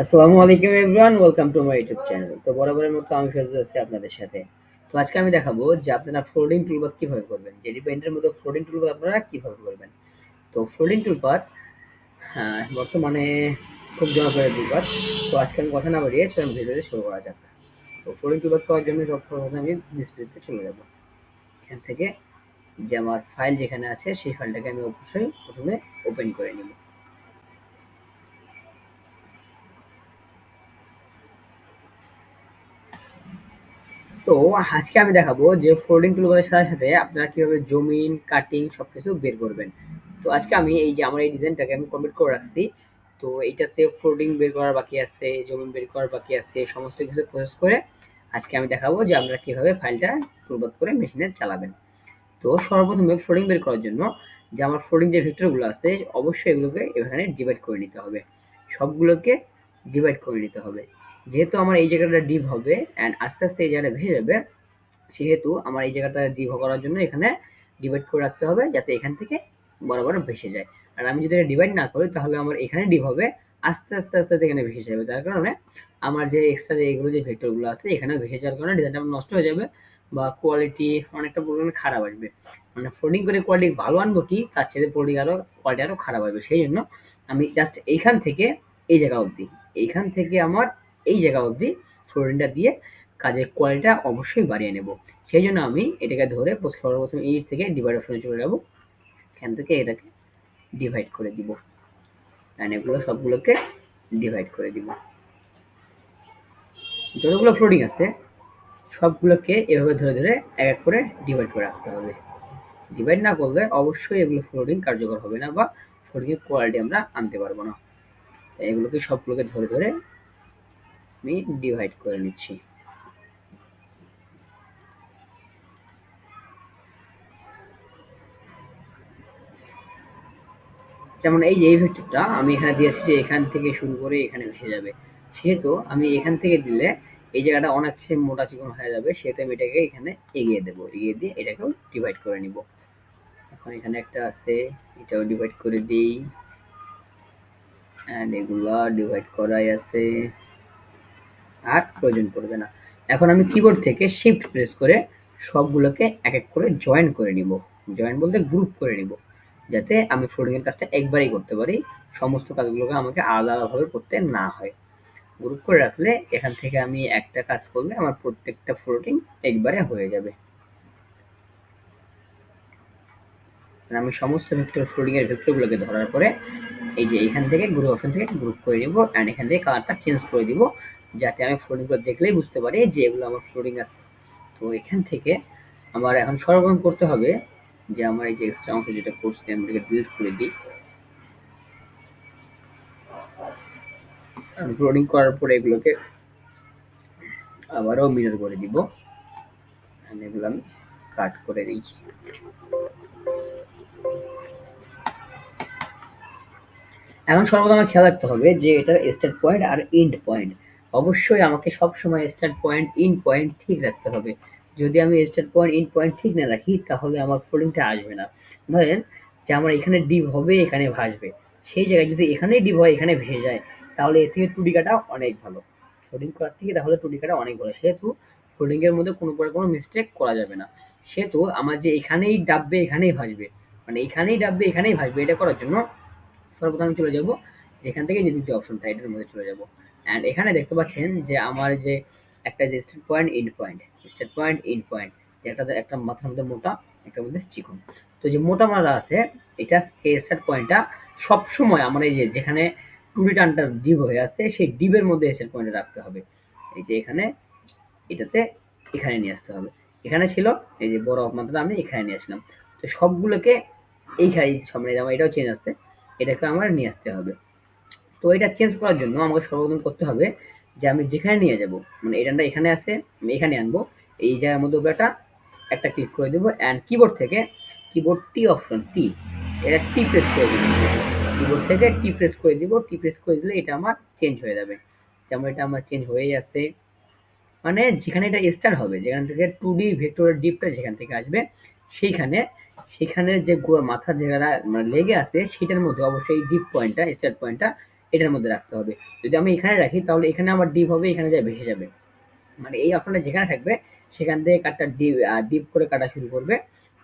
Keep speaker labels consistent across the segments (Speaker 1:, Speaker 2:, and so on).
Speaker 1: আসসালামু আলাইকুম everyone, welcome to my YouTube channel. তো বরাবরের মতো আমি ফেরত আছি আপনাদের সাথে। তো আজকে আমি দেখাবো যে আপনারা ফ্লোডিং টুলপাথ কীভাবে করবেন জেডি পেইন্টের মধ্যে ফ্লোডিং টুলপাথ আপনারা কীভাবে করবেন। তো ফ্লোডিং হ্যাঁ বর্তমানে খুব জনপ্রিয় টুলপাথ তো আজকে আমি কথা না বাড়িয়ে চলুন ভিডিওতে শুরু করা যাক। তো ফ্লোডিং টুলপাথ করার জন্য সব প্রথমে আমি ডিসপ্লেতে চলে যাব। এখান থেকে যে আমার ফাইল যেখানে আছে, সেই ফাইলটাকে আমি অবশ্যই প্রথমে ওপেন করে নিব। তো আজকে আমি দেখাবো যে ফোল্ডিং টুলবারের সাথে সাথে আপনারা কীভাবে জমিন কাটিং সবকিছু বের করবেন। তো আজকে আমি এই যে আমার এই ডিজাইনটাকে আমি কমপ্লিট করে রাখছি। তো এইটাতে ফোল্ডিং বের করার বাকি আছে, জমিন বের করার বাকি আছে, সমস্ত কিছু প্রসেস করে আজকে আমি দেখাবো যে আপনারা কীভাবে ফাইলটা টুলবাদ করে মেশিনে চালাবেন। তো সর্বপ্রথমে ফ্লোডিং বের করার জন্য যে আমার ফ্লোডিং যে ভেক্টরগুলো আছে, অবশ্যই এগুলোকে এখানে ডিভাইড করে নিতে হবে। সবগুলোকে ডিভাইড করে নিতে হবে। যেহেতু আমার এই জায়গাটা ডিপ হবে অ্যান্ড আস্তে আস্তে এই জায়গাটা ভেসে যাবে, সেহেতু আমার এই জায়গাটা ডিপ করার জন্য এখানে ডিভাইড করে রাখতে হবে যাতে এখান থেকে বরাবর ভেসে যায়। আর আমি যদি এটা ডিভাইড না করি, তাহলে আমার এখানে ডিপ হবে, আস্তে আস্তে আস্তে আস্তে এখানে ভেসে যাবে। তার কারণে আমার যে এক্সট্রা যে এগুলো যে ভেক্টরগুলো আছে এখানে ভেসে যাওয়ার কারণে ডিজাইনটা নষ্ট হয়ে যাবে বা কোয়ালিটি অনেকটা পরিমাণে খারাপ আসবে। মানে ফোল্ডিং করে কোয়ালিটি ভালো আনব কি, তার চেয়ে ফোল্ডিং আরও কোয়ালিটি আরও খারাপ আসবে। সেই জন্য আমি জাস্ট এইখান থেকে এই জায়গা অবধি, এইখান থেকে আমার এই জায়গা অবধি ফ্লোরিনটা দিয়ে কাজের কোয়ালিটিটা অবশ্যই বাড়িয়ে নেব। সেই জন্য আমি এটাকে ধরে সর্বপ্রথম এই থেকে ডিভাইড অপশনে চলে যাব। এখান থেকে এটাকে ডিভাইড করে দিব। অ্যান্ড এগুলো সবগুলোকে ডিভাইড করে দিব। যতগুলো ফ্লোরিং আছে, সবগুলোকে এভাবে ধরে ধরে এক এক করে ডিভাইড করে রাখতে হবে। ডিভাইড না করলে অবশ্যই এগুলো ফ্লোরিং কার্যকর হবে না বা ফ্লোরিংয়ের কোয়ালিটি আমরা আনতে পারব না। এগুলোকে সবগুলোকে ধরে ধরে আমি ডিভাইড করে নিচ্ছি। যেমন এই যে এই ভেক্টরটা আমি এখানে দিয়েছি যে এখান থেকে শুরু করে এখানে ভেসে যাবে। সেহেতু আমি এখান থেকে দিলে এই জায়গাটা অনেক সে মোটা চিকন হয়ে যাবে, সেহেতু আমি এটাকে এখানে এগিয়ে দেবো। এগিয়ে দিয়ে এটাকেও ডিভাইড করে নিব। এখন এখানে একটা আছে, এটাও ডিভাইড করে দিই। অ্যান্ড এগুলা ডিভাইড করাই আছে। আর প্রয়োজন পড়বে না। এখন আমি কিবোর্ড থেকে শিফট প্রেস করে সবগুলোকে এক এক করে জয়েন করে নিব। জয়েন বলতে গ্রুপ করে নিব। যাতে আমি ফ্লোডিংয়ের কাজটা একবারই করতে পারি, সমস্ত কাজগুলোকে আমাকে আলাদা আলাদাভাবে করতে না হয়। গ্রুপ করে রাখলে এখান থেকে আমি একটা কাজ করলে আমার প্রত্যেকটা ফ্লোটিং একবারে হয়ে যাবে। আমি সমস্ত ভেক্টর ফ্লোডিং এর ভেক্টরগুলোকে ধরার পরে, এই যে এখান থেকে গ্রুপ অপশন থেকে গ্রুপ করে দিব অ্যান্ড এখান থেকে কালারটা চেঞ্জ করে দিব। যাতে আমি ফ্লোডিংগুলো দেখলেই বুঝতে পারি যে এগুলো আমার ফ্লোডিং আছে। তো এখান থেকে আমার এখন সরবরাহ করতে হবে যে আমার এই যে এক্সট্রা অংশ যেটা করছি আমি এটাকে ডিলিট করে দিই। আপলোডিং করার পরে এগুলোকে আবারও মিরর করে দিব। এগুলো আমি কাট করে দিই। এখন সর্বদা আমার খেয়াল রাখতে হবে যে এটার স্টার্ট পয়েন্ট আর এন্ড পয়েন্ট অবশ্যই আমাকে সব সময় স্টার্ট পয়েন্ট ইন পয়েন্ট ঠিক রাখতে হবে। যদি আমি স্টার্ট পয়েন্ট ইন পয়েন্ট ঠিক না রাখি, তাহলে আমার ফোল্ডিংটা আসবে না। ধরেন যে আমার এখানে ডিপ হবে, এখানে ভাসবে। সেই জায়গায় যদি এখানেই ডিপ হয়, এখানে ভেসে যায়, তাহলে এর থেকে টুডি কাটা অনেক ভালো। ফোল্ডিং করার থেকে তাহলে টুডি কাটা অনেক ভালো। সেহেতু ফোল্ডিংয়ের মধ্যে কোনো প্রকার কোনো মিস্টেক করা যাবে না। সেহেতু আমার যে এখানেই ডাববে, এখানেই ভাসবে। মানে এখানেই ডাববে, এখানেই ভাসবে, এটা করার জন্য সর্বপ্রথম চলে যাব যেখান থেকে যে দ্বিতীয় অপশনটা এটার মধ্যে চলে যাব। অ্যান্ড এখানে দেখতে পাচ্ছেন যে আমার যে একটা যে start point end point start point end point যে একটা একটা মাথার মধ্যে মোটা, একটা মধ্যে চিকন। তো যে মোটা মারা আছে, এটা এই স্টার্ট পয়েন্টটা সবসময় আমার এই যে যেখানে টুরি টানটা ডিপ হয়ে আসছে সেই ডিপের মধ্যে স্টার্ট পয়েন্টে রাখতে হবে। এই যে এখানে, এটাতে এখানে নিয়ে আসতে হবে। এখানে ছিল, এই যে বড় মাত্রা আমি এখানে নিয়ে আসলাম। তো সবগুলোকে এইখানে সামনে আমার এটাও চেঞ্জ আসছে এটাকে আমার নিয়ে আসতে হবে। তো এটা চেঞ্জ করার জন্য আমাকে সর্বপ্রথম করতে হবে যে আমি যেখানে নিয়ে যাব মানে এটাটা এখানে আছে, আমি এখানে আনব, এই জায়গার মধ্যে একটা একটা ক্লিক করে দেবো অ্যান্ড কিবোর্ড থেকে কিবোর্ড টি অপশন টি এটা টি প্রেস করে দেবো। কিবোর্ড থেকে টি প্রেস করে দিব টি প্রেস করে দিলে এটা আমার চেঞ্জ হয়ে যাবে। যেমন এটা আমার চেঞ্জ হয়ে যাচ্ছে। মানে যেখানে এটা স্টার্ট হবে, যেখান থেকে টু ডি ভেক্টরের ডিপটা যেখান থেকে আসবে, সেইখানে সেখানের যে মাথার জায়গাটা মানে লেগে আছে, সেটার মধ্যে অবশ্যই ডিপ পয়েন্টটা স্টার্ট পয়েন্টটা এটার মধ্যে রাখতে হবে। যদি আমি এখানে রাখি, তাহলে এখানে আমার ডিপ হবে, এখানে যায় ভেসে যাবে। মানে এই অপশনটা যেখানে থাকবে, সেখান থেকে কাটটা ডিপ ডিপ করে কাটা শুরু করবে।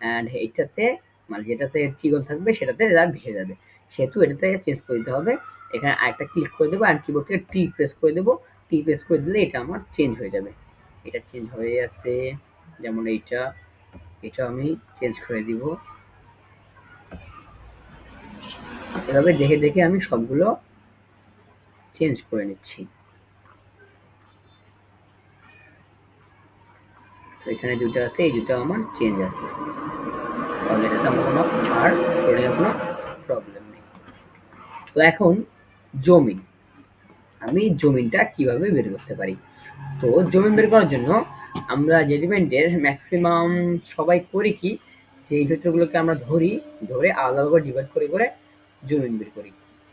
Speaker 1: অ্যান্ড এইটাতে মানে যেটাতে চিকন থাকবে, সেটাতে যা ভেসে যাবে। সেহেতু এটাতে চেঞ্জ করে দিতে হবে। এখানে আরেকটা ক্লিক করে দেবো আর কিবোর্ড থেকে টি প্রেস করে দেবো। টি প্রেস করে দিলে এটা আমার চেঞ্জ হয়ে যাবে। এটা চেঞ্জ হয়ে আছে যেমন এইটা। এটা আমি চেঞ্জ করে দিব। এভাবে দেখে দেখে আমি সবগুলো চেঞ্জ করে নিচ্ছি। এখানে দুটো আছে, এই দুটো আমার চেঞ্জ আছে। তাহলে এটাতে আমার কোনো ছাড় করে কোনো প্রবলেম নেই। তো এখন জমিন আমি জমিনটা কীভাবে বের করতে পারি? তো জমিন বের করার জন্য আমরা জেডিমেন্টের ম্যাক্সিমাম সবাই করি কি? যে এই আমরা ধরি, ধরে আলাদা করে ডিভাইড করে করে জমিন বের করি।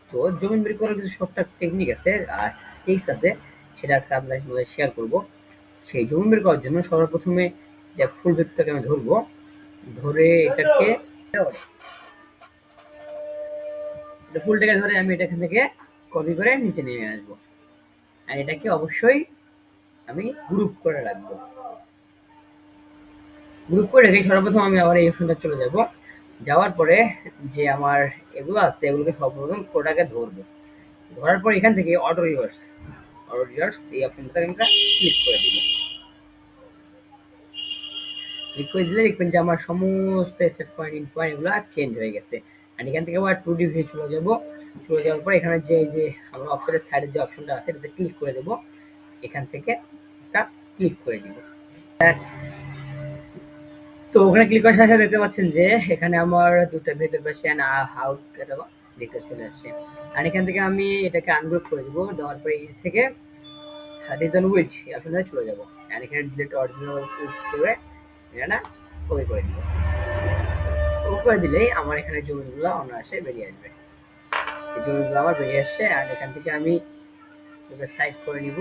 Speaker 1: তো জমিন বের করার কিছু সবটা টেকনিক আছে, আর ট্রিক্স আছে, সেটা আজকে আপনাদের সাথে শেয়ার করব। সেই জমিন বের করার জন্য সবার প্রথমে যে ফুল ভেক্টরটাকে আমি ধরবো, ধরে এটাকে ফুলটাকে ধরে আমি এটা এখান থেকে কপি করে নিচে নিয়ে আসব। আর এটাকে অবশ্যই আমি গ্রুপ করে রাখব। গ্রুপ করে রেখে সর্বপ্রথম আমি আবার এই অপশনটা চলে যাব। যাওয়ার পরে যে আমার এগুলো আছে, এগুলোকে সর্বপ্রথম কোটাকে ধরবো। ধরার পর এখান থেকে অটো রিভার্স অটো রিভার্স এই অপশনটা আমরা ক্লিক করে দিব। ক্লিক করে দিলে দেখবেন যে আমার সমস্ত স্টেট পয়েন্ট ইন পয়েন্ট এগুলো চেঞ্জ হয়ে গেছে। আর এখান থেকে আবার টু ডি ভিউ চলে যাব। চলে যাওয়ার পর এখানে যে যে আমরা অপশনের সাইডের যে অপশনটা আছে, এটাতে ক্লিক করে দেবো। এখান থেকে এটা ক্লিক করে দিব। তো ওখানে ক্লিক করার সাথে দেখতে পাচ্ছেন যে এখানে আমার দুটো ভেতর পাশে হাউ দেখতে চলে আসছে। আর এখান থেকে আমি এটাকে আনগ্রুপ করে দেবো। দেওয়ার পরে এই থেকে রিজন উইচ অপশনে চলে যাব। আর এখানে ডিলিট অরিজিনাল উইচ করে এটা কপি করে দিব কপি করে দিলেই আমার এখানে জমিগুলো অনায়াসে বেরিয়ে আসবে। এই জমিগুলো আমার বেরিয়ে আসছে। আর এখান থেকে আমি এটা সাইড করে নিব।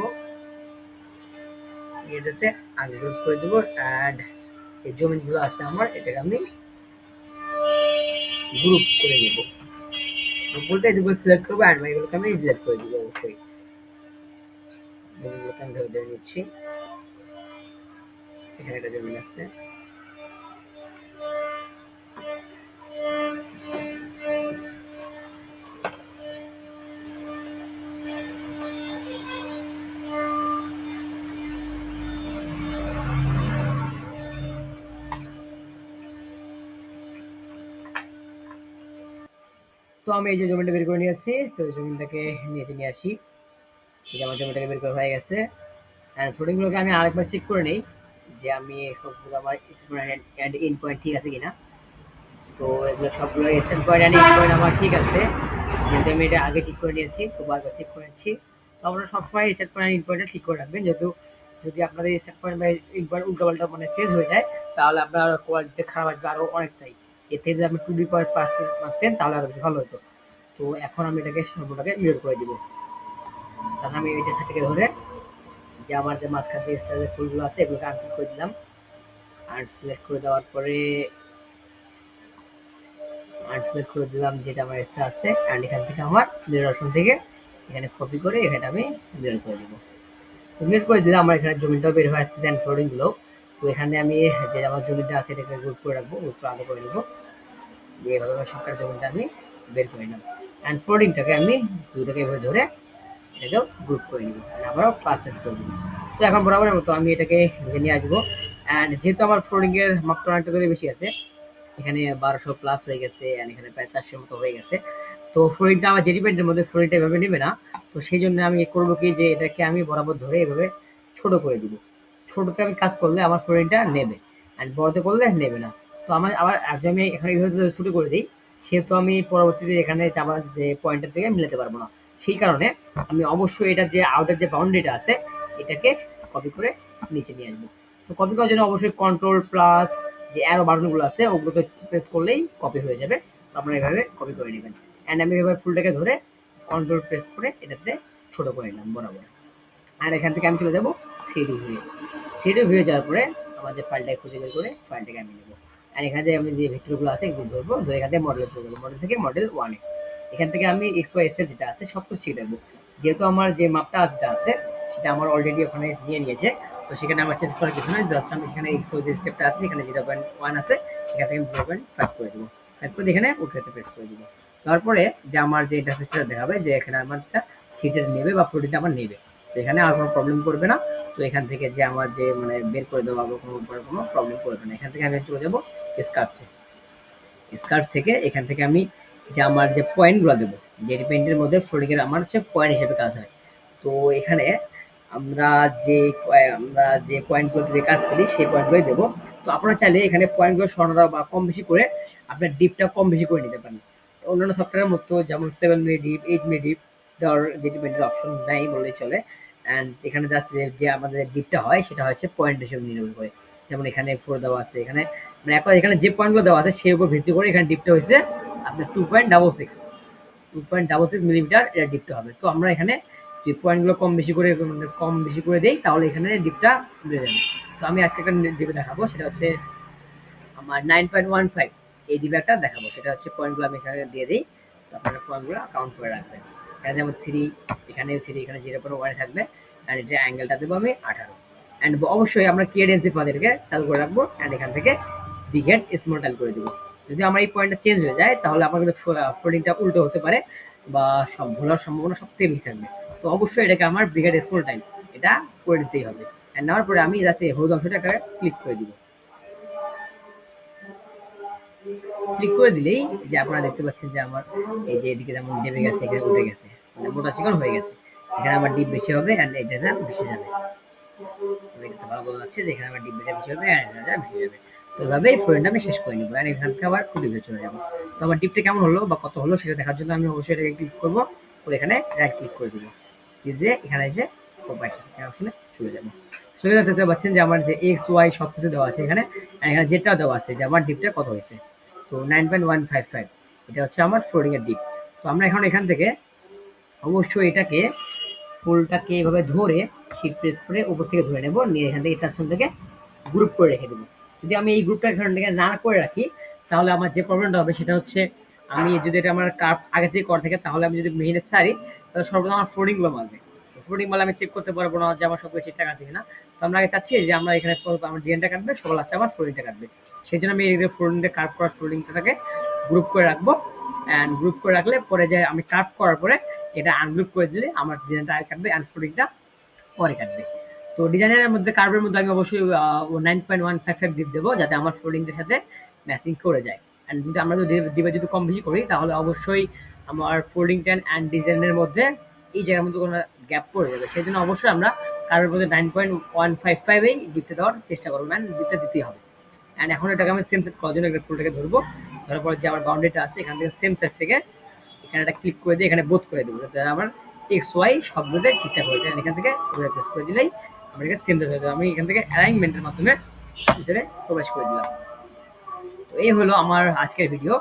Speaker 1: এটাতে আনগ্রুপ করে দেবো। অ্যান্ড এই জমিনগুলো আছে আমার, এটাকে আমি গ্রুপ করে নেব। গ্রুপ বলতে এগুলো সিলেক্ট করব অ্যান্ড এগুলোকে আমি ডিলিট করে দিব অবশ্যই। জমিগুলোকে আমি ধরে নিচ্ছি। এখানে একটা জমিন আছে। তো আমি এই যে জমিটা বের করে নিয়ে আসছি, তো জমিটাকে নিচে নিয়ে আসি। এই যে আমার জমিটাকে বের করা হয়ে গেছে। অ্যান্ড ফ্লোটিংগুলোকে আমি আরেকবার চেক করে নিই যে আমি সবগুলো আমার অ্যান্ড ইন পয়েন্ট ঠিক আছে কিনা। তো এগুলো সবগুলো start point and end point আমার ঠিক আছে। যেহেতু আমি এটা আগে ঠিক করে নিয়েছি, তো বারবার চেক করে নিচ্ছি। তো আপনারা সবসময় স্ট্যান্ড পয়েন্ট ইন পয়েন্টটা ঠিক করে রাখবেন। যেহেতু, যদি আপনাদের স্ট্যান্ড পয়েন্ট বা ইন পয়েন্ট উল্টোপাল্টা মানে চেঞ্জ হয়ে যায়, তাহলে আপনার কোয়ালিটিটা খারাপ আসবে আরও অনেকটাই। এতে যদি আপনি টু ডি পয়েন্ট পাস মারতেন তাহলে আরও বেশি ভালো হতো। তো এখন আমি এটাকে সর্বটাকে মিউট করে দিব। তখন আমি এই যে থেকে ধরে, যে আমার যে মাঝখান এক্সট্রা যে ফুলগুলো আছে, এগুলোকে আনসেট করে দিলাম। আনসিলেক্ট করে দেওয়ার পরে আনসিলেক্ট করে দিলাম যেটা আমার এক্সট্রা আছে অ্যান্ড এখান থেকে আমার মিরর অপশন থেকে এখানে কপি করে এখানে আমি মিরর করে দিব। তো মিরর করে দিলে আমার এখানে জমিটাও বের হয়ে আসতেছে অ্যান্ড ফ্লোরিংগুলো তো এখানে আমি যে আমার জমিটা আছে, এটাকে গ্রুপ করে রাখব গ্রুপ করে আলাদা করে নেব। এইভাবে আমার সবটার জমিটা আমি বের করে নিলাম। অ্যান্ড ফ্লোরিংটাকে আমি দুটোকে এভাবে ধরে এটাকেও গ্রুপ করে নিব। আবারও ক্লাস শেষ করে দিব তো এখন বরাবরের মতো আমি এটাকে নিজে নিয়ে আসব। অ্যান্ড যেহেতু আমার ফ্লোরিংয়ের মাপটা অনেকটা করে বেশি আছে, এখানে বারোশো প্লাস হয়ে গেছে অ্যান্ড এখানে প্রায় চারশোর মতো হয়ে গেছে। তো ফ্লোরিংটা আমার জেডিপেন্টের মধ্যে ফ্লোরিংটা এভাবে নেবে না, তো সেই জন্য আমি করব কি যে এটাকে আমি বরাবর ধরে এভাবে ছোট করে দিব। ছোটতে আমি কাজ করলে আমার ফ্লোরিংটা নেবে। অ্যান্ড বড়তে করলে নেবে না। তো আমার আবার আজ আমি এখানে এইভাবে ছোটো করে দিই, সেহেতু আমি পরবর্তীতে এখানে আমার যে পয়েন্টের থেকে মিলাতে পারব না। সেই কারণে আমি অবশ্যই এটার যে আউটের যে বাউন্ডারিটা আছে, এটাকে কপি করে নিচে নিয়ে আসব। তো কপি করার জন্য অবশ্যই কন্ট্রোল প্লাস যে অ্যারো বাটনগুলো আছে, ওগুলোকে প্রেস করলেই কপি হয়ে যাবে। আপনারা এভাবে কপি করে নেবেন। অ্যান্ড আমি এভাবে ফুলটাকে ধরে কন্ট্রোল প্রেস করে এটাতে ছোট করে নিলাম, বরাবর। আর এখান থেকে আমি চলে যাব three D view three D view যাওয়ার পরে আমার যে ফাইলটাকে খুঁজে বের করে ফাইলটাকে আমি নেব। আর এখানে আমি যে ভেক্টরগুলো আছে এগুলো ধরবো, ধরে এখান থেকে মডেলে চলে যাব মডেল থেকে মডেল ওয়ানে এখান থেকে আমি এক্স ওয়াই স্টেপ যেটা আছে সব কিছু ছেড়ে দেবো। যেহেতু আমার যে মাপটা আছে যেটা আছে, সেটা আমার অলরেডি ওখানে দিয়ে নিয়েছে। তো সেখানে আমার চেঞ্জ করার কিছু নয় জাস্ট আমি সেখানে এক্স যে স্টেপটা আছে এখানে জিরো পয়েন্ট ওয়ান আছে, এখান থেকে আমি জিরো পয়েন্ট ফাইভ করে দেবো। ফাইভ করে এখানে ওকেতে প্রেস করে দেবো। তারপরে যে আমার যে ইন্টারফেসটা দেখাবে, যে এখানে আমারটা থিয়েটার নেবে বা প্রোটিনটা আমার নেবে। তো এখানে আর কোনো প্রবলেম করবে না। তো এখান থেকে যে আমার যে মানে বের করে দেওয়া কোনো কোনো প্রবলেম করবে না। এখান থেকে আমি চলে যাব স্কার্টে স্কার্ট থেকে এখান থেকে আমি যে আমার যে পয়েন্টগুলো দেবো, যে পেন্টের মধ্যে ফ্লোরিংয়ের আমার হচ্ছে পয়েন্ট হিসেবে কাজ হয়। তো এখানে আমরা যে আমরা যে পয়েন্টগুলো দিয়ে কাজ করি, সেই পয়েন্টগুলোই দেবো। তো আপনারা চাইলে এখানে পয়েন্টগুলো সরানো বা কম বেশি করে আপনার ডিপটা কম বেশি করে নিতে পারেন। অন্যান্য সফটওয়্যারের মতো যেমন seven minute dip eight minute dip দেওয়ার যে ডিপেন্ডের অপশন নাই বললেই চলে। অ্যান্ড এখানে জাস্ট যে আমাদের ডিপটা হয়, সেটা হচ্ছে পয়েন্ট হিসেবে নির্ভর করে। যেমন এখানে ফোর দেওয়া আছে। এখানে মানে এখন এখানে যে পয়েন্টগুলো দেওয়া আছে, সেই উপর ভিত্তি করে এখানে ডিপটা হয়েছে আপনার two point double six two point double six millimetre এটা ডিপটা হবে। তো আমরা এখানে যে পয়েন্টগুলো কম বেশি করে মানে কম বেশি করে দেই, তাহলে এখানে ডিপটা বেড়ে যাবে। তো আমি আজকে একটা ডিপে দেখাবো, সেটা হচ্ছে আমার নাইন পয়েন্ট ওয়ান ফাইভ এই ডিপে একটা দেখাবো, সেটা হচ্ছে পয়েন্টগুলো আমি এখানে দিয়ে দিই। তো আপনারা পয়েন্টগুলো কাউন্ট করে রাখবেন। এখানে যেমন থ্রি এখানেও থ্রি এখানে জিরো পয়েন্ট ওয়ানে থাকবে। অ্যান্ড এটা অ্যাঙ্গেলটা দেবো আমি আঠারো। অ্যান্ড অবশ্যই আমরা কেডেন্সি ফাদেরকে চালু করে রাখব অ্যান্ড এখান থেকে বিগেট স্মল টাইল করে দেবো। যদি আমার এই পয়েন্টটা চেঞ্জ হয়ে যায়, তাহলে আমার কিন্তু ফোল্ডিংটা উল্টো হতে পারে বা সব ভোলার সম্ভাবনা সব থেকে বেশি থাকবে। তো অবশ্যই এটাকে আমার ব্রিগেড স্মল টাইম এটা করে দিতেই হবে। অ্যান্ড নেওয়ার পরে আমি জাস্ট এই হলুদ অংশটাকে ক্লিক করে দিব। ক্লিক করে দিলেই যে আপনারা দেখতে পাচ্ছেন যে আমার এই যে এদিকে যেমন নেমে গেছে, এখানে উঠে গেছে। মানে মোটা চিকন হয়ে গেছে। এখানে আমার ডিপ বেশি হবে অ্যান্ড এটা বেশি যাবে। এটাতে ভালো বোঝা যাচ্ছে যে এখানে আমার ডিপ বেশি হবে অ্যান্ড এটা বেশি যাবে তো এভাবে এই ফ্লোরেন্ট আমি শেষ করে নিব অ্যান্ড এখান থেকে আবার টু ডিপে চলে যাব। তো আমার ডিপটা কেমন হলো বা কত হলো সেটা দেখার জন্য আমি অবশ্যই এটাকে ক্লিক করব তো এখানে রাইট ক্লিক করে দিব। দিয়ে এখানে যে প্রোপাইটি অপশনে চলে যাব। চলে যেতে দেখতে পাচ্ছেন যে আমার যে এক্স ওয়াই সব কিছু দেওয়া আছে এখানে এখানে যেটা দেওয়া আছে যে আমার ডিপটা কত হয়েছে? তো nine point one five five এটা হচ্ছে আমার ফ্লোরিংয়ের ডিপ তো আমরা এখন এখান থেকে অবশ্যই এটাকে ফুলটাকে এভাবে ধরে শিট প্রেস করে উপর থেকে ধরে নেব, নিয়ে এখান থেকে ট্রান্সফর্ম থেকে গ্রুপ করে রেখে দেবো। যদি আমি এই গ্রুপটা এখান থেকে না করে রাখি, তাহলে আমার যে প্রবলেমটা হবে সেটা হচ্ছে আমি যদি এটা আমার কাপ আগে থেকে করা থাকে, তাহলে আমি যদি মেহিনে ছাড়ি, তাহলে সর্বদা আমার ফ্লোরিংগুলো মারবে ফ্লোরিং মারলে আমি চেক করতে পারব না যে আমার সব কিছু ঠিকঠাক আছে কিনা। তো আমরা আগে চাচ্ছি যে আমরা এখানে আমার ডিজাইনটা কাটবে, সবার লাস্টে আমার ফ্লোরিংটা কাটবে। সেই জন্য আমি এই ফ্লোরিংটা কাট করার ফ্লোরিংটাকে গ্রুপ করে রাখব। অ্যান্ড গ্রুপ করে রাখলে পরে যে আমি কাট করার পরে এটা আনগ্রুপ করে দিলে আমার ডিজাইনটা কাটবে অ্যান্ড ফ্লোরিংটা পরে কাটবে। তো ডিজাইনের মধ্যে কার্ভের মধ্যে আমি অবশ্যই nine point one five five dip দেবো, যাতে আমার ফ্লোরিংটার সাথে ম্যাচিং করে যায়। অ্যান্ড যদি আমরা যদি দিবে যদি কম বেশি করি, তাহলে অবশ্যই আমার ফোল্ডিং টেন অ্যান্ড ডিজাইনের মধ্যে এই জায়গার মধ্যে কোনো গ্যাপ পড়ে যাবে। সেই জন্য অবশ্যই আমরা কারোর মধ্যে নাইন পয়েন্ট ওয়ান ফাইভ ফাইভেই ডিপটা দেওয়ার চেষ্টা করব। অ্যান্ড ডিপটা দিতেই হবে। অ্যান্ড এখন এটাকে আমি সেম সাইজ করার জন্য একটা ফুলটাকে ধরবো? ধরার পর যে আমার বাউন্ডারিটা আছে, এখান থেকে সেম সাইজ থেকে এখানে একটা ক্লিক করে দিয়ে এখানে বোধ করে দেবো, যাতে আমার এক্স ওয়াই সবগুলোতে ঠিকঠাক হয়ে যায় এখান থেকে প্রেস করে দিলেই আমার এখানে সেম হয়ে যাবে আমি এখান থেকে অ্যালাইনমেন্টের মাধ্যমে ভিতরে প্রবেশ করে দিলাম। তো এই হলো আমার আজকের ভিডিও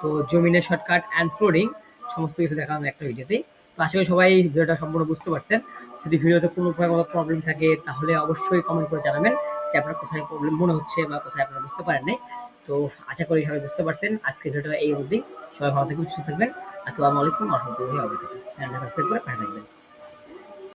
Speaker 1: তো জমিনের শর্টকাট অ্যান্ড ফ্লোরিং সমস্ত কিছু দেখালাম একটা ভিডিওতেই তো আশা করি সবাই ভিডিওটা সম্পূর্ণ বুঝতে পারছেন। যদি ভিডিওতে কোনো প্রকার কোনো প্রবলেম থাকে, তাহলে অবশ্যই কমেন্ট করে জানাবেন যে আপনার কোথায় প্রবলেম মনে হচ্ছে বা কোথায় আপনারা বুঝতে পারেন নাই। তো আশা করি সবাই বুঝতে পারছেন। আজকে ভিডিওটা এই অবধি। সবাই ভালো থাকবেন, সুস্থ থাকবেন। আসসালামু আলাইকুম রহমতুল্লাহি ওয়া সাবস্ক্রাইব করে থাকবেন।